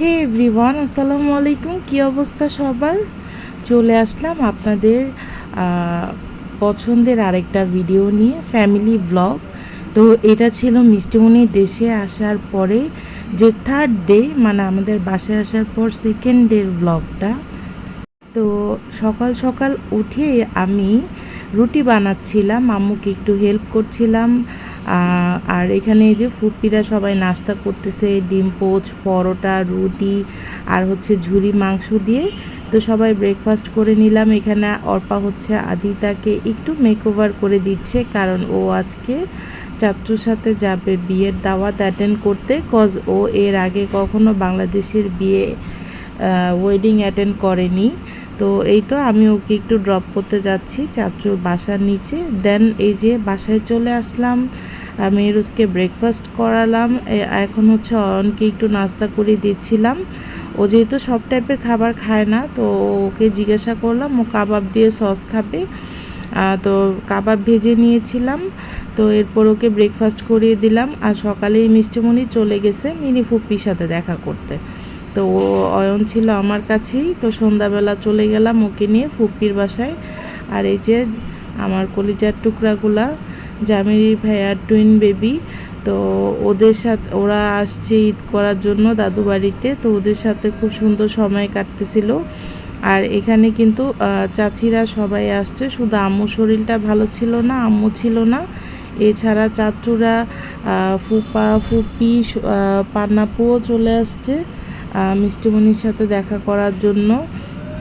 হে everyone, আসসালামু আলাইকুম। কী অবস্থা সবার? চলে আসলাম আপনাদের পছন্দের আরেকটা ভিডিও নিয়ে ফ্যামিলি ব্লগ তো এটা ছিল মিষ্টিমণির দেশে আসার পরে যে থার্ড ডে মানে আমাদের বাসায় আসার পর সেকেন্ড ডের ব্লগটা তো সকাল সকাল উঠে আমি রুটি বানাচ্ছিলাম, আম্মুকে একটু হেল্প করছিলাম। আর এখানে এই যে ফুপিরা সবাই নাস্তা করতেছে, ডিম, পোচ, পরোটা, রুটি আর হচ্ছে ঝুরি মাংস দিয়ে। তো সবাই ব্রেকফাস্ট করে নিলাম। এখানে অর্পা হচ্ছে আদিতাকে একটু মেকওভার করে দিচ্ছে কারণ ও আজকে চাচুর সাথে যাবে বিয়ের দাওয়াত অ্যাটেন্ড করতে কজ ও এর আগে কখনো বাংলাদেশের বিয়ে ওয়েডিং অ্যাটেন্ড করেনি। তো এই তো আমি ওকে একটু ড্রপ করতে যাচ্ছি চাচুর বাসার নিচে। দেন এই যে বাসায় চলে আসলাম। আমি রোজকে ব্রেকফাস্ট করালাম। এখন হচ্ছে অয়নকে একটু নাস্তা করে দিচ্ছিলাম। ও যেহেতু সব টাইপের খাবার খায় না, তো ওকে জিজ্ঞাসা করলাম, ও কাবাব দিয়ে সস খাবে? তো কাবাব ভেজে নিয়েছিলাম। তো এরপর ওকে ব্রেকফাস্ট করিয়ে দিলাম। আর সকালেই মিষ্টিমণি চলে গেছে মিনি ফুপ্পির সাথে দেখা করতে। তো ও অয়ন ছিল আমার কাছেই। তো সন্ধ্যাবেলা চলে গেলাম ওকে নিয়ে ফুপ্পির বাসায়। আর এই যে আমার কলিজার টুকরাগুলা জামিরি ভাইয়ার টুইন বেবি তো ওদের সাথে, ওরা আসছে ঈদ করার জন্য দাদু বাড়িতে, তো ওদের সাথে খুব সুন্দর সময় কাটতেছিল। আর এখানে কিন্তু চাচিরা সবাই আসছে, শুধু আম্মু শরীরটা ভালো ছিল না, আম্মু ছিল না। এছাড়া চাচুরা ফুপা, ফুপি পান্নাপুও চলে আসছে মিষ্টিমণির সাথে দেখা করার জন্য।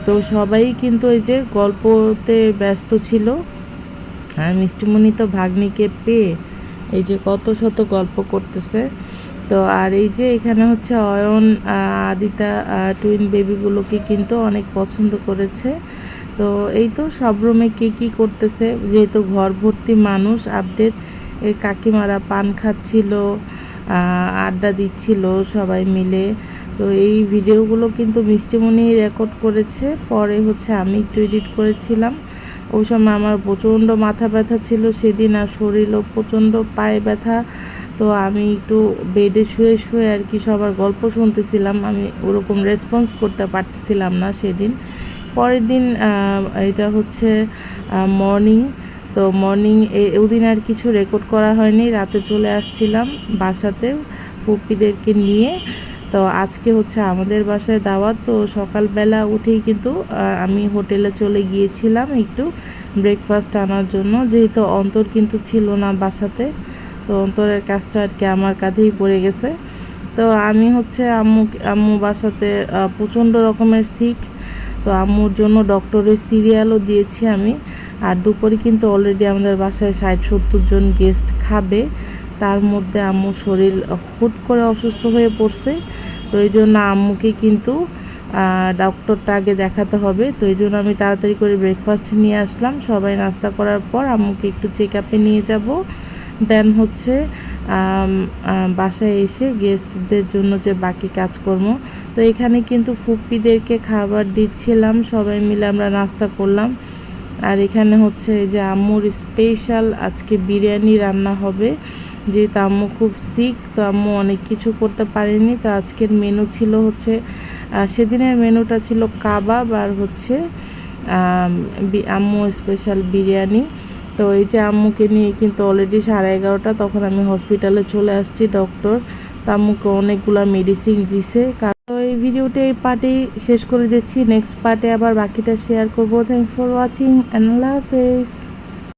তো সবাই কিন্তু এই যে গল্পতে ব্যস্ত ছিল। আর মিষ্টিমণি তো ভাগ্নিকে পেয়ে এই যে কত শত গল্প করতেছে। তো আর এই যে এখানে হচ্ছে অয়ন আদিতা টুইন বেবিগুলোকে কিন্তু অনেক পছন্দ করেছে। তো এই তো সব রুমে কে কী করতেছে, যেহেতু ঘর ভর্তি মানুষ আপডেট এই কাকিমারা পান খাচ্ছিল আড্ডা দিচ্ছিল সবাই মিলে। তো এই ভিডিওগুলো কিন্তু মিষ্টিমণি রেকর্ড করেছে, পরে হচ্ছে আমি একটু এডিট করেছিলাম। ওই সময় আমার প্রচণ্ড মাথা ব্যথা ছিল, সেদিন আর শরীরও প্রচণ্ড পায়ে ব্যথা। তো আমি একটু বেডে শুয়ে শুয়ে আর কি সবার গল্প শুনতেছিলাম, আমি ওরকম রেসপন্স করতে পারতেছিলাম না সেদিন। পরের দিন এটা হচ্ছে মর্নিং তো মর্নিং ওদিন আর কিছু রেকর্ড করা হয়নি, রাতে চলে আসছিলাম বাসাতে পুপিদেরকে নিয়ে তো আজকে হচ্ছে আমাদের বাসায় দাওয়াত, তো সকালবেলা উঠেই কিন্তু আমি হোটেলে চলে গিয়েছিলাম একটু ব্রেকফাস্ট আনার জন্য। যেহেতু অন্তর কিন্তু ছিল না বাসাতে, তো অন্তরের কাজটা আর কি আমার কাঁধেই পড়ে গেছে। তো আমি হচ্ছে আম্মু আম্মু বাসাতে প্রচণ্ড রকমের সিক তো আম্মুর জন্য ডক্টরের সিরিয়ালও দিয়েছি আমি। আর দুপুরে কিন্তু অলরেডি আমাদের বাসায় ষাট সত্তর জন গেস্ট খাবে। তার মধ্যে আম্মুর শরীর হুট করে অসুস্থ হয়ে পড়ছে, তো এই জন্য আম্মুকে কিন্তু ডক্টরটা আগে দেখাতে হবে। তো এই জন্য আমি তাড়াতাড়ি করে ব্রেকফাস্ট নিয়ে আসলাম। সবাই নাস্তা করার পর আম্মুকে একটু চেক আপে নিয়ে যাব। দেন হচ্ছে বাসায় এসে গেস্টদের জন্য যে বাকি কাজকর্ম, তো এখানে কিন্তু ফুপ্পিদেরকে খাবার দিচ্ছিলাম। সবাই মিলে আমরা নাস্তা করলাম। আর এখানে হচ্ছে যে আম্মুর স্পেশাল আজকে বিরিয়ানি রান্না হবে। যেহেতু আম্মু খুব সিক তো আম্মু অনেক কিছু করতে পারেনি। তো আজকের মেনু ছিল হচ্ছে সেদিনের মেনুটা ছিল কাবাব আর হচ্ছে আম্মু স্পেশাল বিরিয়ানি। তো এই যে আম্মুকে নিয়ে কিন্তু অলরেডি সাড়ে এগারোটা, তখন আমি হসপিটালে চলে আসছি ডক্টর তো আম্মুকে অনেকগুলো মেডিসিন দিছে। তো এই ভিডিওটা এই পার্টেই শেষ করে দিচ্ছি। নেক্সট পার্টে আবার বাকিটা শেয়ার করব। থ্যাংকস ফর ওয়াচিং অ্যান্ড আল্লাহ হাফেজ